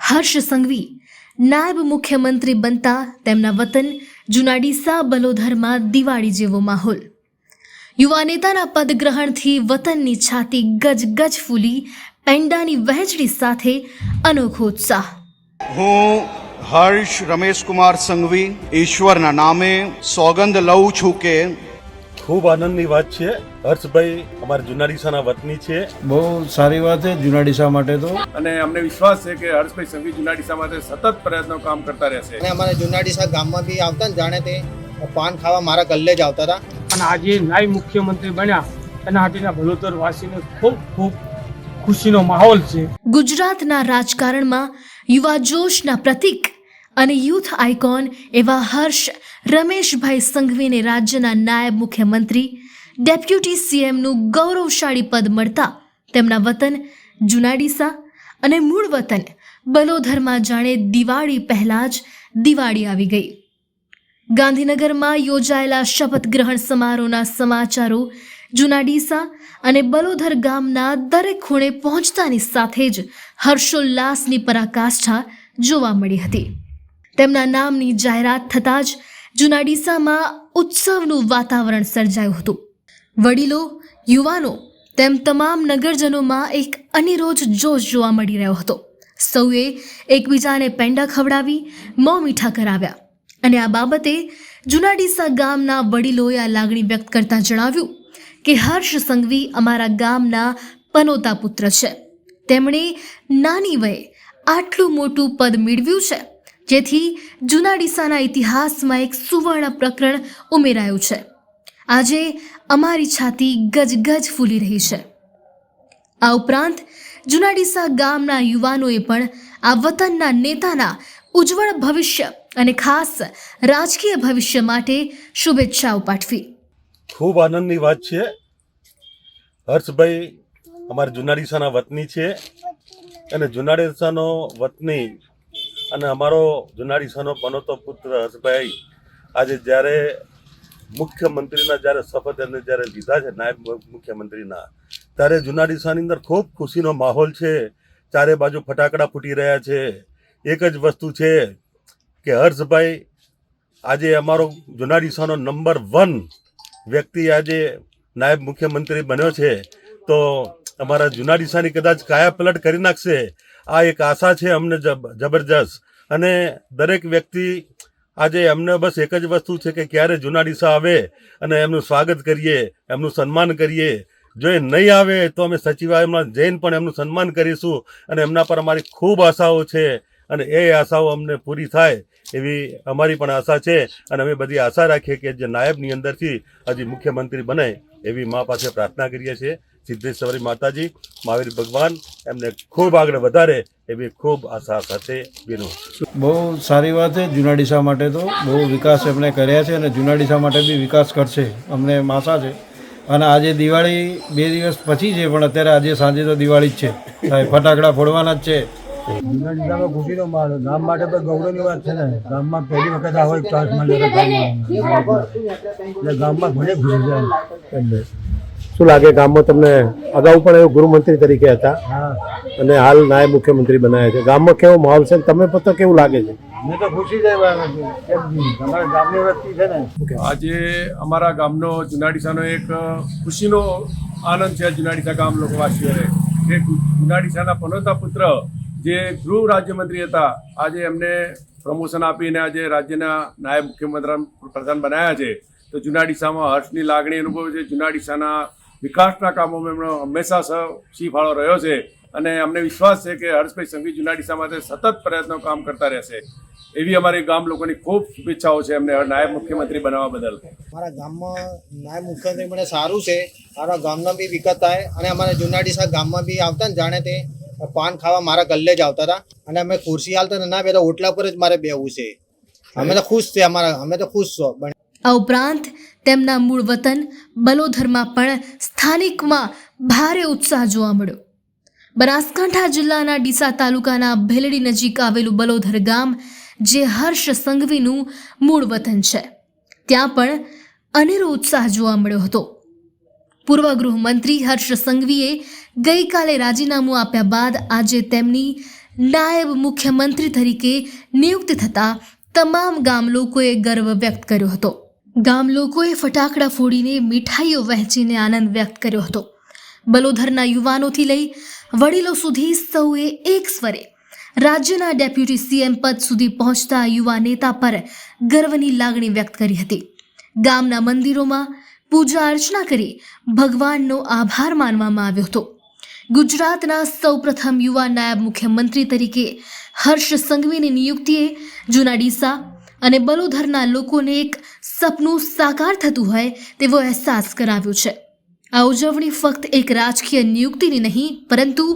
હર્ષ સંઘવી નાયબ મુખ્યમંત્રી બનતા તેમના વતન જુનાડીસા બલોધરમાં દિવાળી જેવો માહોલ. યુવા નેતાના પદગ્રહણથી વતનની છાતી ગજ ગજ ફૂલી પેંડાની વહેંચણી સાથે અનોખો ઉત્સાહ. હું હર્ષ રમેશ કુમાર સંઘવી ઈશ્વરના નામે સોગંદ લઉં છું કે ખૂબ આનંદની વાત છે. હર્ષભાઈ અમારા જુનાડીસાના વતની છે. બહુ સારી વાત છે જુનાડીસા માટે તો. અને અમને વિશ્વાસ છે કે હર્ષભાઈ સંઘવી જુનાડીસા માટે સતત પ્રયત્નો કામ કરતા રહેશે. અને અમારા જુનાડીસા ગામમાં બી આવતા ને જાણે તે પાન ખાવા મારા ગલ્લે જ આવતા હતા. અને આજે નાય મુખ્યમંત્રી બન્યા. એના હાથેના ભલોતર વાસીને ખૂબ ખૂબ ખુશીનો માહોલ છે. ગુજરાતના રાજકારણમાં યુવા જોશના પ્રતીક અને યુથ આઇકોન એવા હર્ષ રમેશભાઈ સંઘવીને રાજ્યના નાયબ મુખ્યમંત્રી, ડેપ્યુટી સીએમનું ગૌરવશાળી પદ મળતા તેમના વતન જુનાડીસા અને મૂળ વતન બલોધરમાં જાણે દિવાળી પહેલાં જ દિવાળી આવી ગઈ. ગાંધીનગરમાં યોજાયેલા શપથ ગ્રહણ સમારોહના સમાચારો જુનાડીસા અને બલોધર ગામના દરેક ખૂણે પહોંચતાની સાથે જ હર્ષોલ્લાસની પરાકાષ્ઠા જોવા મળી હતી. તેમના નામની જાહેરાત થતાં જ જુનાડીસામાં ઉત્સવનું વાતાવરણ સર્જાયું હતું. વડીલો, યુવાનો, તેમ તમામ નગરજનોમાં એક અનિરોજ જોશ જોવા મળી રહ્યો હતો. સૌએ એકબીજાને પેંડા ખવડાવી, મોં મીઠા કરાવ્યા. અને આ બાબતે જુનાડીસા ગામના વડીલોએ આ લાગણી વ્યક્ત કરતા જણાવ્યું કે હર્ષ સંઘવી અમારા ગામના પનોતા પુત્ર છે. તેમણે નાની વયે આટલું મોટું પદ મેળવ્યું છે. જેથી જુનાડીસાના ઇતિહાસમાં એક સુવર્ણ પ્રકરણ ઉમેરાયું છે. આજે અમારી છાતી ગજગજ ફૂલી રહી છે. આ ઉપરાંત જુનાડીસા ગામના યુવાનોએ પણ આ વતનના નેતાના ઉજ્જવળ ભવિષ્ય અને ખાસ રાજકીય ભવિષ્ય માટે શુભેચ્છાઓ પાઠવી. ખૂબ આનંદની વાત છે. હર્ષભાઈ, અમારા જુનાડીસાના વતની છે અને જુનાડીસાનો વતની અને અમારો જુનાડીસાનો પનોતો પુત્ર હર્ષભાઈ આજે જ્યારે મુખ્યમંત્રીના જ્યારે શપથ એમને જ્યારે લીધા છે, નાયબ મુખ્યમંત્રીના, ત્યારે જુનાડીસાની અંદર ખૂબ ખુશીનો માહોલ છે. ચારે બાજુ ફટાકડા ફૂટી રહ્યા છે. એક જ વસ્તુ છે કે હર્ષભાઈ આજે અમારો જુનાડીસાનો નંબર વન વ્યક્તિ આજે નાયબ મુખ્યમંત્રી બન્યો છે. તો અમારા જુનાડીસાની કદાચ કાયા પલટ કરી નાખશે. આ એક આશા છે અમને જબરજસ્ત. અને દરેક વ્યક્તિ આજે એમને બસ એક જ વસ્તુ છે કે ક્યારે જૂના ડીસા આવે અને એમનું સ્વાગત કરીએ, એમનું સન્માન કરીએ. જો એ નહીં આવે તો અમે સચિવાલયમાં જઈને પણ એમનું સન્માન કરીશું અને એમના પર અમારી ખૂબ આશાઓ છે અને એ આશાઓ અમને પૂરી થાય એવી અમારી પણ આશા છે અને અમે બધી આશા રાખીએ કે જે નાયબની અંદરથી હજી મુખ્યમંત્રી બને એવી મા પાસે પ્રાર્થના કરીએ છીએ. સિદ્ધેશ્વરી માતાજી મહાવીર ભગવાન એમને ખૂબ આગળ વધારે એવી ખૂબ આશા સાથે વિનું બહુ સારી વાત છે જૂના ડીસા માટે તો બહુ વિકાસ એમણે કર્યા છે અને જૂના ડીસા માટે બી વિકાસ કરશે અમને આશા છે. અને આજે દિવાળી બે દિવસ પછી છે પણ અત્યારે આજે સાંજે તો દિવાળી જ છે. સાહેબ ફટાકડા ફોડવાના જ છે. જુનાડીસામાં ખુશીનો માહોલ ગામ માટે તો ગૌરવની વાત છે ને. ગામમાં પહેલી વખત આવો એક ચાન્સ મળ્યો ગામમાં એટલે ગામમાં ઘણી ખુશી છે શું લાગે ગામમાં તમને? અગાઉ પણ એવું ગૃહમંત્રી તરીકે હતા. અને હાલ નાયબ મુખ્યમંત્રી બનાવ્યા છે. ગામમાં કેવો માહોલ છે? તમે પોતે કેવું લાગે છે? મને તો ખુશી છે ને? આજે અમારા ગામનો જુનાડીસાનો એક ખુશીનો આનંદ છે જુનાડીસા ગામ લોકવાસીઓને. જે જુનાડીસાના પનોતા પુત્ર જે ગૃહ રાજ્યમંત્રી હતા આજે એમને પ્રમોશન આપીને આજે રાજ્યના નાયબ મુખ્યમંત્રી પ્રધાન બનાવ્યા છે. તો જુનાડીસામાં હર્ષની લાગણી અનુભવે છે. જુનાડીસાના વિકાસના કામોમાં હંમેશા સી ફાળો રહ્યો છે. અને અમને વિશ્વાસ છે કે હર્ષભાઈ સંઘવી જુનાડીસા માટે સતત પ્રયત્નો કામ કરતા રહેશે. એવી અમારી ગામ લોકોની ખૂબ શુભેચ્છાઓ છે એમને નાયબ મુખ્યમંત્રી બનાવવા બદલ. અમારા ગામમાં નાયબ મુખ્યમંત્રી મને સારું છે. મારા ગામનો બી વિકાસ થાય. અને અમારા જુનાડીસા ગામમાં બી આવતા ને જાણે તે પાન ખાવા મારા ગલ્લે જ આવતા હતા. અને અમે ખુરશી હાલતા ને બે તો ઓટલા પર જ મારે બેવું છે. અમે તો ખુશ છે અમારા, અમે તો ખુશ છો. આ ઉપરાંત તેમના મૂળ વતન બલોધરમાં પણ સ્થાનિકમાં ભારે ઉત્સાહ જોવા મળ્યો. બનાસકાંઠા જિલ્લાના ડીસા તાલુકાના ભેલડી નજીક આવેલું બલોધર ગામ, જે હર્ષ સંઘવીનું મૂળ વતન છે. ત્યાં પણ અનેરો ઉત્સાહ જોવા મળ્યો હતો. પૂર્વ ગૃહમંત્રી હર્ષ સંઘવીએ ગઈકાલે રાજીનામું આપ્યા બાદ આજે તેમની નાયબ મુખ્યમંત્રી તરીકે નિયુક્ત થતા તમામ ગામ લોકોએ ગર્વ વ્યક્ત કર્યો હતો. ગામ લોકોએ ફટાકડા ફોડીને મીઠાઈઓ વહેંચીને આનંદ વ્યક્ત કર્યો હતો. બલોધરના યુવાનોથી લઈ વડીલો સુધી સૌએ એક સ્વરે રાજ્યના ડેપ્યુટી સીએમ પદ સુધી પહોંચતા યુવા નેતા પર ગર્વની લાગણી વ્યક્ત કરી હતી. ગામના મંદિરોમાં પૂજા અર્ચના કરી ભગવાનનો આભાર માનવામાં આવ્યો હતો. ગુજરાતના સૌપ્રથમ યુવા નાયબ મુખ્યમંત્રી તરીકે હર્ષ સંઘવીની નિયુક્તિએ જૂના ડીસા અને બલોધરના લોકોને એક સપનું સાકાર થતું હોય તેવો અહેસાસ કરાવ્યો છે. આ ઉજવણી ફક્ત એક રાજકીય નિયુક્તિની નહીં, પરંતુ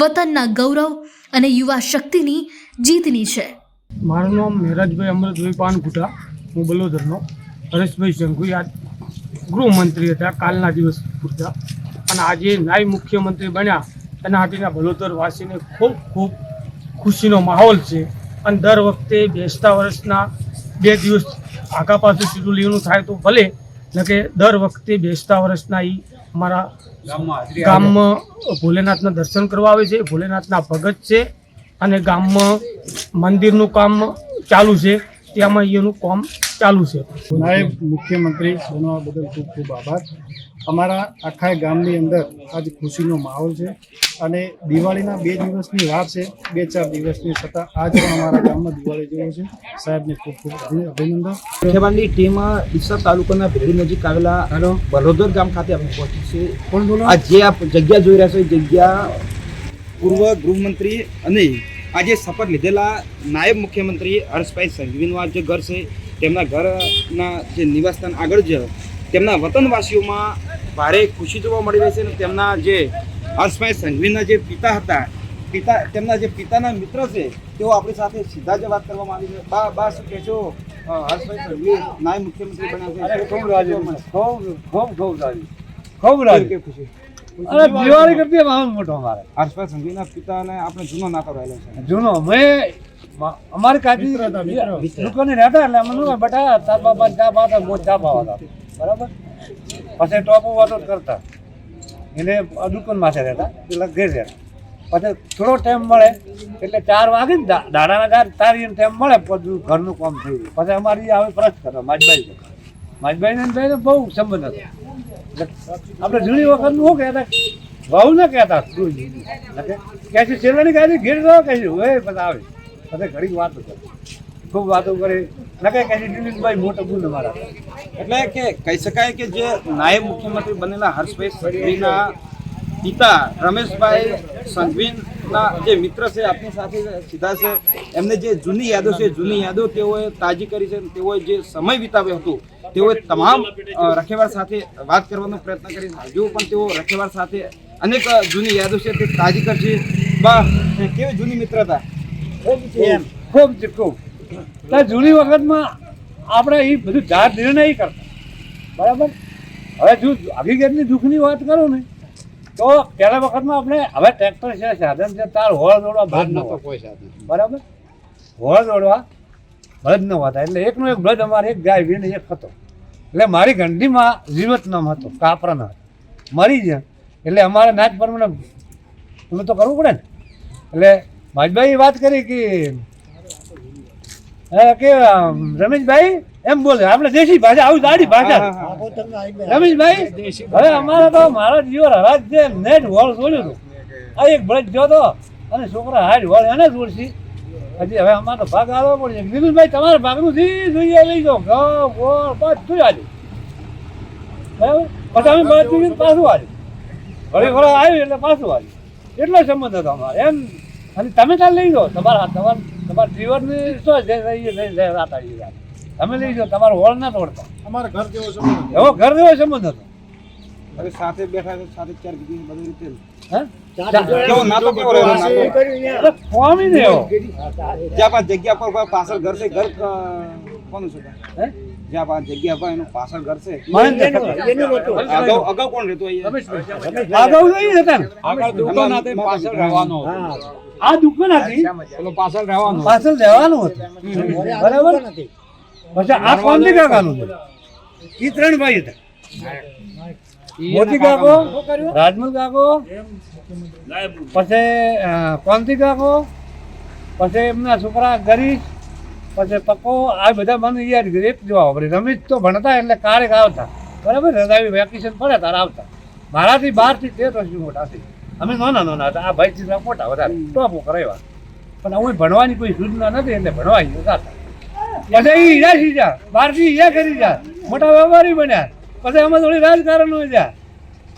વતનના ગૌરવ અને યુવા શક્તિની જીતની છે. મારું નામ મેરાજભાઈ અમૃતભાઈ પાનકુટા હું બલોદરનો, હરેશભાઈ સંઘવી આજ ગૃહમંત્રી હતા, કાલના દિવસ પૂરતા. અને આજે નાયબ મુખ્યમંત્રી બન્યા, એના હાટીના બલોદરવાસીને ખૂબ ખૂબ ખુશીનો માહોલ છે. અને દર વખતે બેસતા વર્ષના બે દિવસ આખા પાછું સીધું લેવાનું થાય તો ભલે ન કે દર વખતે બેસતા વર્ષના એ અમારા ગામમાં ભોલેનાથના દર્શન કરવા આવે છે ભોલેનાથના ભગત છે અને ગામમાં મંદિરનું કામ ચાલુ છે ત્યાંમાં એનું કામ ચાલુ છે. નાયબ મુખ્યમંત્રી બનવા બદલ ખૂબ ખૂબ આભાર. અમારા આખા ગામની અંદર આજ ખુશીનો માહોલ છે અને દિવાળીના બે દિવસની વાર છે બે ચાર દિવસની છતાં આજ પણ અમારા ગામમાં દિવાળી જેવો છે. સાહેબને ખૂબ ખૂબ અભિનંદન. મુખ્યમંત્રી ટીમ ડીસા તાલુકાના ભેડી નજીક આવેલા બલોદર ગામ ખાતે અમે પહોંચી છે આ જે આપ જગ્યા જોઈ રહ્યા છો એ જગ્યા પૂર્વ ગૃહમંત્રી અને આજે શપથ લીધેલા નાયબ મુખ્યમંત્રી હર્ષભાઈ સંઘવીનું આ જે ઘર છે તેમના ઘરના જે નિવાસસ્થાન આગળ જ તેમના વતનવાસીઓમાં ભારે ખુશી જોવા મળી રહી છે અને તેમના જે હર્ષભાઈ સંઘવીના જે પિતા હતા પિતા તેમના જે પિતાના મિત્ર છે તેઓ આપણી સાથે સીધા જ વાત કરવામાં આવી છે. બા બા શું કહેશો? હર્ષભાઈ સંઘવી નાયબ મુખ્યમંત્રી બન્યા છે. ખૂબ રાજી ખૂબ ખૂબ ખૂબ રાજી. ખૂબ રાજી. કે ખુશી? અરે દિવાળી કરતી વાહન મોટો અમારે. હર્ષભાઈ સંઘવીના પિતાને આપણે જૂનો નાતો રહેલો છે. જૂનો મેં અમારે કાકી દુકાને રહેતા એટલે અમે બટા તાર બાપા ચા પાતા મોજ ચા પાવા બરાબર? પછી ટોપો વાતો કરતા. એને દુકાન માથે રહેતા, પેલા ઘેર રહેતા. પછી થોડો ટાઈમ મળે, એટલે ચાર વાગે ને દાડાના ચાર તારી ટાઈમ મળે પછી ઘરનું કામ થઈ ગયું. પછી અમારી આવે પ્રશ્ન કરો માજબાઈ માજબાઈ ને ભાઈને બહુ સંબંધ હતો. આપણે જૂની વખત શું કહેતા? બહુ ના કહેતા કે છે, છેલ્લાની કાંઈ ઘેર ગયો કે છે હવે પછી આવે. પછી ઘણી વાતો કરે. ખૂબ વાતો કરે. નકે કે છે દિલીપભાઈ મોટો મારા એટલે કે કહી શકાય કે જે નાયબ મુખ્યમંત્રી બનેલા હર્ષભાઈ સંઘવીના પિતા રમેશભાઈ સંઘવીના જે મિત્ર છે આપની સાથે સીધા છે એમને જે જૂની યાદો છે જૂની યાદો તેઓએ તાજી કરી છે તેઓએ જે સમય વિતાવ્યો હતો તેઓએ તમામ રખેવાળ સાથે વાત કરવાનો પ્રયત્ન કરી હજુ પણ તેઓ રખેવાળ સાથે અનેક જૂની યાદો છે તે તાજી કરશે. બા કેવી જૂની મિત્રતા ખૂબ છે ખૂબ. એટલે જૂની વખતમાં આપણે એ બધું જાત નિર્ણય નહીં કરતા. બરાબર? હવે જો હકીકતની દુઃખની વાત કરું ને તો પહેલા વખતમાં આપણે હવે ટ્રેક્ટર છે સાધન છે તાર હોળ દોડવા બળદ ન સાધન બરાબર? હોળ દોડવા ભજ ન હોતા એટલે એકનો એક ભજ અમારે એક ગાય વીણ એક હતો. એટલે મારી ઘંટીમાં જીવત નામ હતો કાપરાના મરી ગયા. એટલે અમારે નાચ પ્રમાણે પેલું તો કરવું પડે ને. એટલે માજબાઈ વાત કરી કે કે રમેશભાઈ એમ બોલે આપણે દેશી ભાષા આવું દાડી ભાષા. રમેશભાઈ હવે અમારા તો મારા જીવર હરાજ છે નેટ હોલ છોડ્યું હતું. આ એક બળદ ગયો તો અને છોકરા હાડ હોલ એને છોડશી હજી હવે અમારો ભાગ આવવો પડશે. દિલીપભાઈ તમારે ભાગનું જી જોઈએ લઈ જાઓ. ઘઉં ગોળ બધું આજે બરાબર? પછી અમે બધું પાછું આજે ઘડી ઘોડા આવ્યું એટલે પાછું આવ્યું એટલો સંબંધ હતો અમારે. એમ અને તમે કાલે લઈ જાઓ. તમારા તમારા તમારા ડ્રીવરની શું છે? લઈ રાત આવી જાય. તમે લઈ જાઓ તમારો હોળ ના તોડતા. અમારે ઘર જેવો સંબંધ એવો ઘર જેવો સંબંધ હતો. હવે સાથે બેઠા છે સાથે ચાર કીધી બધી રીતે. જગ્યા પર કોઈ પાછળ ઘર છે ઘર કોનું છે? હે? જ્યાં પાંચ જગ્યા પર એનું પાછળ ઘર છે અગાઉ અગાઉ કોણ રહેતો અગાઉ નહીં હતા દુકાન હતી પાછળ રહેવાનો આ દુકાન હતી? પાછળ રહેવાનો પાછળ રહેવાનું હતું. બરાબર? પછી આ કોંતી કાકાનું છે. એ ત્રણ ભાઈ હતા. મોતી કાકો રાજમલ કાકો પછી કોંતી કાકો પછી એમના છોકરા ગરીબ પછી પક્કો આ બધા મને યાદ એક જોવા પડે રમેશ તો ભણતા એટલે કારેક આવતા બરાબર? રજાવી વેકેશન પડે તારે આવતા. મારાથી બારથી તેર વર્ષની મોટા છે અમે નાના નાના હતા. આ ભાઈ ચિત્રા મોટા વધારે. ટોપો કરાવ્યા. પણ હવે ભણવાની કોઈ સૂચના નથી એટલે ભણવા જતા. પછી એ ઈજા શીખ્યા બહારથી ઈજા કરી જા મોટા વેપારી બન્યા. પછી અમે થોડી રાજકારણ જ્યાં.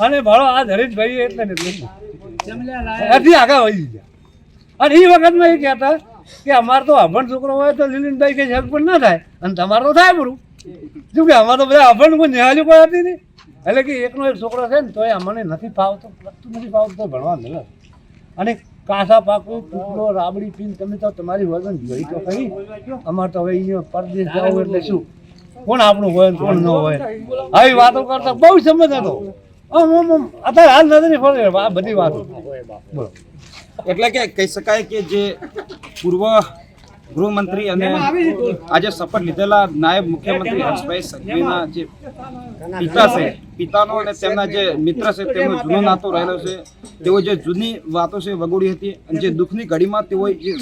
અને ભાડો આ ધરીજભાઈ એટલે ને એટલે જ. હજી આગળ વધી ગયા. અને એ વખતમાં એ કહેતા કે અમારે તો અભણ છોકરો હોય તો લીલીનભાઈ કે શક પણ ના થાય. અને તમારે તો થાય બરું શું કે અમારે તો બધા અભણ કોઈ નિહાળી કોઈ હતી નહીં. એટલે કે એકનો એક છોકરો છે ને, તોય અમને નથી ફાવતો લગતું નથી ફાવતું, તો ભણવા મળે. અને કાસા પાકું ટુકડો રાબડી, પીન, તમે તો તમારી વજન જોઈ તો ખરી. અમારે તો હવે પરદેશ જવું એટલે શું? કોણ આપણું હોય કોણ ન હોય? આવી વાતો કરતા બહુ સમજ હતો. અત્યારે હાલ નથી ફરે બધી વાતો. બોલો. એટલે કે કહી શકાય કે જે પૂર્વ ગૃહમંત્રી અને આજે શપથ લીધેલા નાયબ મુખ્યમંત્રી હર્ષભાઈ સંઘવીના જે પિતા છે, પિતાનો અને તેમના જે મિત્ર છે, તેમનો જૂનો નાતો રહેલો છે, તેઓ જે જૂની વાતો છે વગોડી હતી અને જે દુઃખની ઘડીમાં તેઓ જે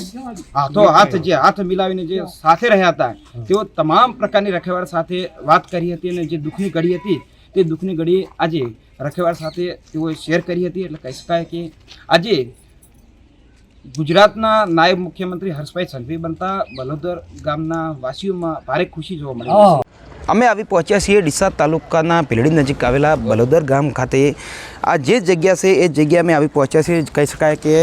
હાથો હાથ, જે હાથ મિલાવીને જે સાથે રહ્યા હતા, તેઓ તમામ પ્રકારની રખેવાળ સાથે વાત કરી હતી અને જે દુઃખની ઘડી હતી, તે દુઃખની ઘડી આજે રખેવાળ સાથે તેઓએ શેર કરી હતી. એટલે કહી શકાય કે આજે ગુજરાતના નાયબ મુખ્યમંત્રી હર્ષભાઈ સંઘવી બનતા બલોદર ગામના વાસીઓમાં ભારે ખુશી જોવા મળી અમે આવી પહોંચ્યા છીએ ડીસા તાલુકાના ભીલડી નજીક આવેલા બલોદર ગામ ખાતે. આ જે જગ્યા છે, એ જગ્યા અમે આવી પહોંચ્યા છીએ. કહી શકાય કે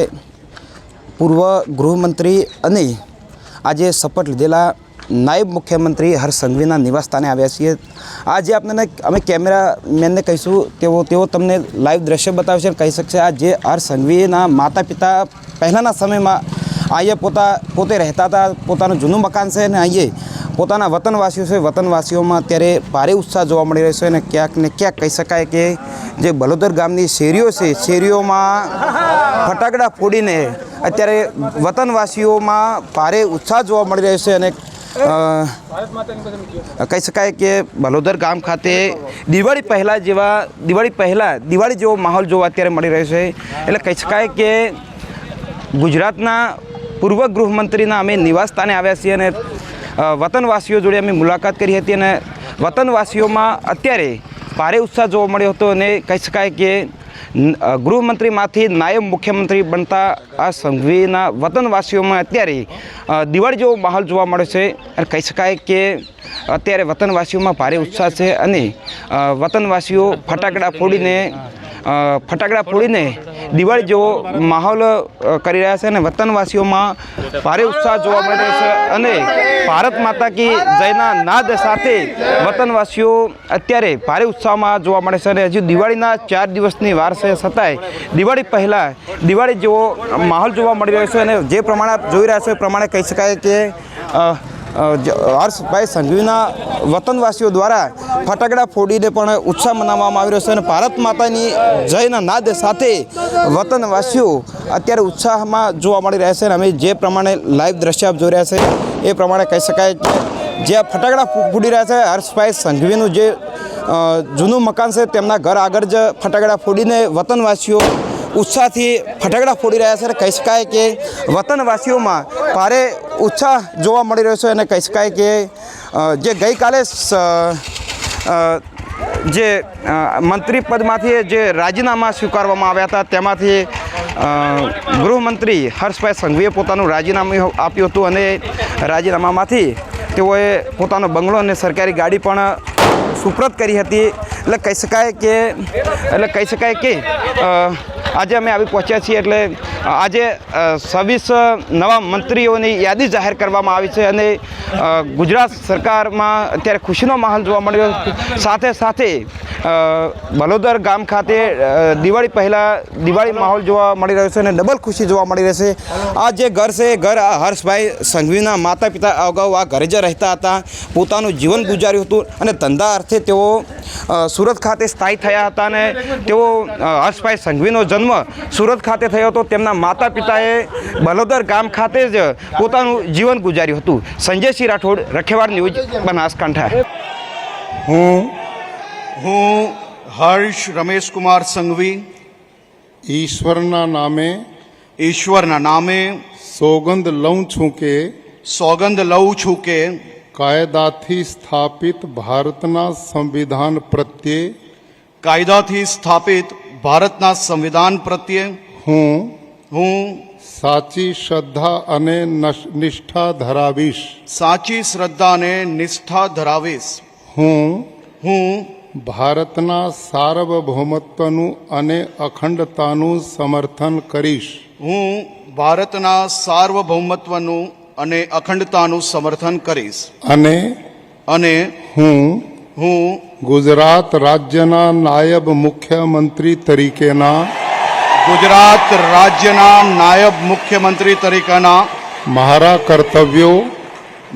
પૂર્વ ગૃહમંત્રી અને આજે શપથ લીધેલા નાયબ મુખ્યમંત્રી હર્ષ સંઘવીના નિવાસસ્થાને આવ્યા છીએ. આજે આપણને અમે કેમેરામેનને કહીશું, તેઓ તેઓ તમને લાઈવ દ્રશ્ય બતાવશે કહી શકશે આ જે હર્ષ સંઘવીના માતા પિતા પહેલાંના સમયમાં અહીંયા પોતા, પોતે રહેતા હતા, પોતાનું જૂનું મકાન છે અને અહીંયા પોતાના વતનવાસીઓ છે. વતનવાસીઓમાં અત્યારે ભારે ઉત્સાહ જોવા મળી રહ્યો છે અને ક્યાંક ને ક્યાંક કહી શકાય કે જે બલોદર ગામની શેરીઓ છે, શેરીઓમાં ફટાકડા ફોડીને અત્યારે વતનવાસીઓમાં ભારે ઉત્સાહ જોવા મળી રહ્યો છે અને કહી શકાય કે બલોદર ગામ ખાતે દિવાળી પહેલાં જેવા, દિવાળી પહેલાં, દિવાળી જેવો માહોલ જોવા અત્યારે મળી રહ્યો છે. એટલે કહી શકાય કે ગુજરાતના પૂર્વ ગૃહમંત્રીના અમે નિવાસસ્થાને આવ્યા છીએ અને વતનવાસીઓ જોડે અમે મુલાકાત કરી હતી અને વતનવાસીઓમાં અત્યારે ભારે ઉત્સાહ જોવા મળ્યો હતો અને કહી શકાય કે ગૃહમંત્રીમાંથી નાયબ મુખ્યમંત્રી બનતા આ સંઘવીના વતનવાસીઓમાં અત્યારે દિવાળી જેવો માહોલ જોવા મળે છે. અને કહી શકાય કે અત્યારે વતનવાસીઓમાં ભારે ઉત્સાહ છે અને વતનવાસીઓ ફટાકડા ફોડીને ફટાકડા ફોડીને દિવાળી જેવો માહોલ કરી રહ્યા છે અને વતનવાસીઓમાં ભારે ઉત્સાહ જોવા મળે છે અને ભારત માતા કી જયના નાદ સાથે વતનવાસીઓ અત્યારે ભારે ઉત્સાહમાં જોવા મળે છે અને હજુ દિવાળીના ચાર દિવસની વાર છે છતાંય દિવાળી પહેલાં દિવાળી જેવો માહોલ જોવા મળી રહ્યો છે અને જે પ્રમાણે જોઈ રહ્યા છો એ પ્રમાણે કહી શકાય કે હર્ષભાઈ સંઘવીના વતનવાસીઓ દ્વારા ફટાકડા ફોડીને પણ ઉત્સાહ મનાવવામાં આવી રહ્યો છે અને ભારત માતાની જયના નાદ સાથે વતનવાસીઓ અત્યારે ઉત્સાહમાં જોવા મળી રહ્યા છે અને અમે જે પ્રમાણે લાઈવ દ્રશ્ય આપ જોઈ રહ્યા છે, એ પ્રમાણે કહી શકાય કે જે ફટાકડા ફૂડી રહ્યા છે, હર્ષભાઈ સંઘવીનું જે જૂનું મકાન છે, તેમના ઘર આગળ જ ફટાકડા ફોડીને વતનવાસીઓ ઉત્સાહથી ફટાકડા ફોડી રહ્યા છે અને કહી શકાય કે વતનવાસીઓમાં ભારે ઉત્સાહ જોવા મળી રહ્યો છે અને કહી શકાય કે જે ગઈકાલે જે મંત્રી પદમાંથી જે રાજીનામા સ્વીકારવામાં આવ્યા હતા, તેમાંથી ગૃહમંત્રી હર્ષભાઈ સંઘવીએ પોતાનું રાજીનામું આપ્યું હતું અને રાજીનામામાંથી તેઓએ પોતાનો બંગલો અને સરકારી ગાડી પણ સુપ્રત કરી હતી. એટલે કહી શકાય કે, એટલે કહી શકાય કે આજે અમે આવી પહોંચ્યા છીએ એટલે આજે છવ્વીસ નવા મંત્રીઓની યાદી જાહેર કરવામાં આવી છે અને ગુજરાત સરકારમાં અત્યારે ખુશીનો માહોલ જોવા મળ્યો. સાથે સાથે બલોદર ગામ ખાતે દિવાળી પહેલાં દિવાળી માહોલ જોવા મળી રહ્યો છે અને ડબલ ખુશી જોવા મળી રહેશે આ જે ઘર છે ઘર આ હર્ષભાઈ સંઘવીના માતા પિતા અગાઉ આ ઘરે જ રહેતા હતા. પોતાનું જીવન ગુજાર્યું હતું અને ધંધા અર્થે તેઓ સુરત ખાતે સ્થાયી થયા હતા અને તેઓ હર્ષભાઈ સંઘવીનો જન્મ સુરત ખાતે થયો હતો. તેમના માતા પિતાએ બલોદર ગામ ખાતે જ પોતાનું જીવન ગુજાર્યું હતું. સંજયસિંહ રાઠોડ, રખેવાડ ન્યૂઝ, બનાસકાંઠા. હું હું હર્ષ રમેશકુમાર સંઘવી, ઈશ્વરના નામે ઈશ્વરના નામે સોગંદ લઉં છું કે, સોગંદ લઉં છું કે, કાયદાથી સ્થાપિત ભારતના સંવિધાન પ્રત્યે, કાયદાથી સ્થાપિત ભારતના સંવિધાન પ્રત્યે હું હું સાચી શ્રદ્ધા અને નિષ્ઠા ધરાવીશ. સાચી શ્રદ્ધા અને નિષ્ઠા ધરાવીશ. હું હું ભારતના સાર્વભૌમત્વનું અને અખંડતાનું સમર્થન કરીશ. હું ભારતના સાર્વભૌમત્વનું અને અખંડતાનું સમર્થન કરીશ. અને અને હું હું ગુજરાત રાજ્યના નાયબ મુખ્યમંત્રી તરીકેના ગુજરાત રાજ્યના નાયબ મુખ્યમંત્રી તરીકેના મારા કર્તવ્યો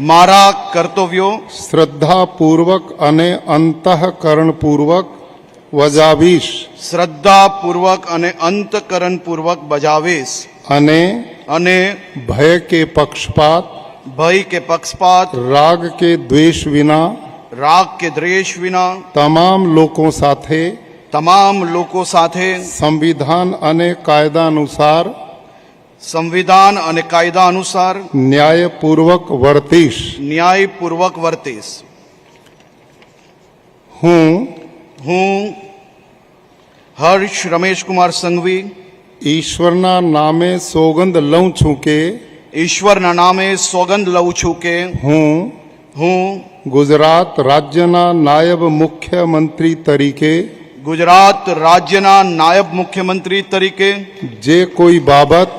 મારા કર્તવ્યો શ્રદ્ધાપૂર્વક અને અંતઃકરણપૂર્વક વજાવીશ શ્રદ્ધાપૂર્વક અને અંતકરણપૂર્વક બજાવીશ અને અને ભય કે પક્ષપાત ભય કે પક્ષપાત રાગ કે દ્વેષ વિના રાગ કે દ્વેષ વિના તમામ લોકો સાથે તમામ લોકો સાથે સંવિધાન અને કાયદા અનુસાર સંવિધાન અને કાયદા અનુસાર ન્યાયપૂર્વક વર્તીશ ન્યાયપૂર્વક વર્તીશ હું હું હર્ષ રમેશકુમાર સંઘવી ઈશ્વરના નામે સોગંદ લઉં છું કે ઈશ્વરના નામે સોગંદ લઉં છું કે હું હું ગુજરાત રાજ્યના નાયબ મુખ્યમંત્રી તરીકે ગુજરાત રાજ્યના નાયબ મુખ્યમંત્રી તરીકે જે કોઈ બાબત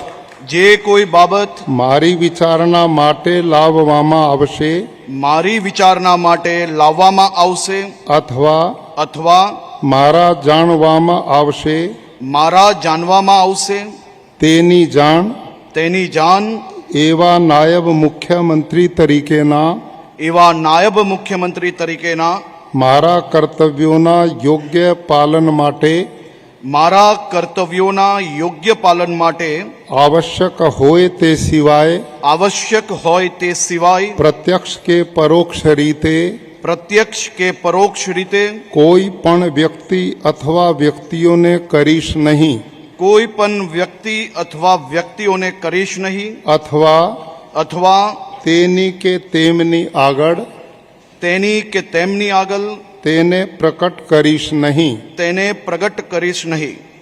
જે કોઈ બાબત મારી વિચારણા માટે લાવવામાં આવશે મારી વિચારણા માટે લાવવામાં આવશે અથવા અથવા મારા જાણવામાં આવશે મારા જાણવામાં આવશે તેની જાણ તેની જાણ એવા નાયબ મુખ્યમંત્રી તરીકેના એવા નાયબ મુખ્યમંત્રી તરીકેના મારા કર્તવ્યોના યોગ્ય પાલન માટે મારા કર્તવ્યોના યોગ્ય પાલન માટે આવશ્યક હોય તે સિવાય આવશ્યક હોય તે સિવાય પ્રત્યક્ષ કે પરોક્ષ રીતે પ્રત્યક્ષ કે પરોક્ષ રીતે કોઈ પણ વ્યક્તિ અથવા વ્યક્તિઓને કરીશ નહીં. કોઈ પણ વ્યક્તિ અથવા વ્યક્તિઓને કરીશ નહીં અથવા અથવા તેની કે તેમની આગળ? તેની કે તેમની આગળ? તેને પ્રકટ કરીશ નહીં. તેને પ્રગટ કરીશ નહીં.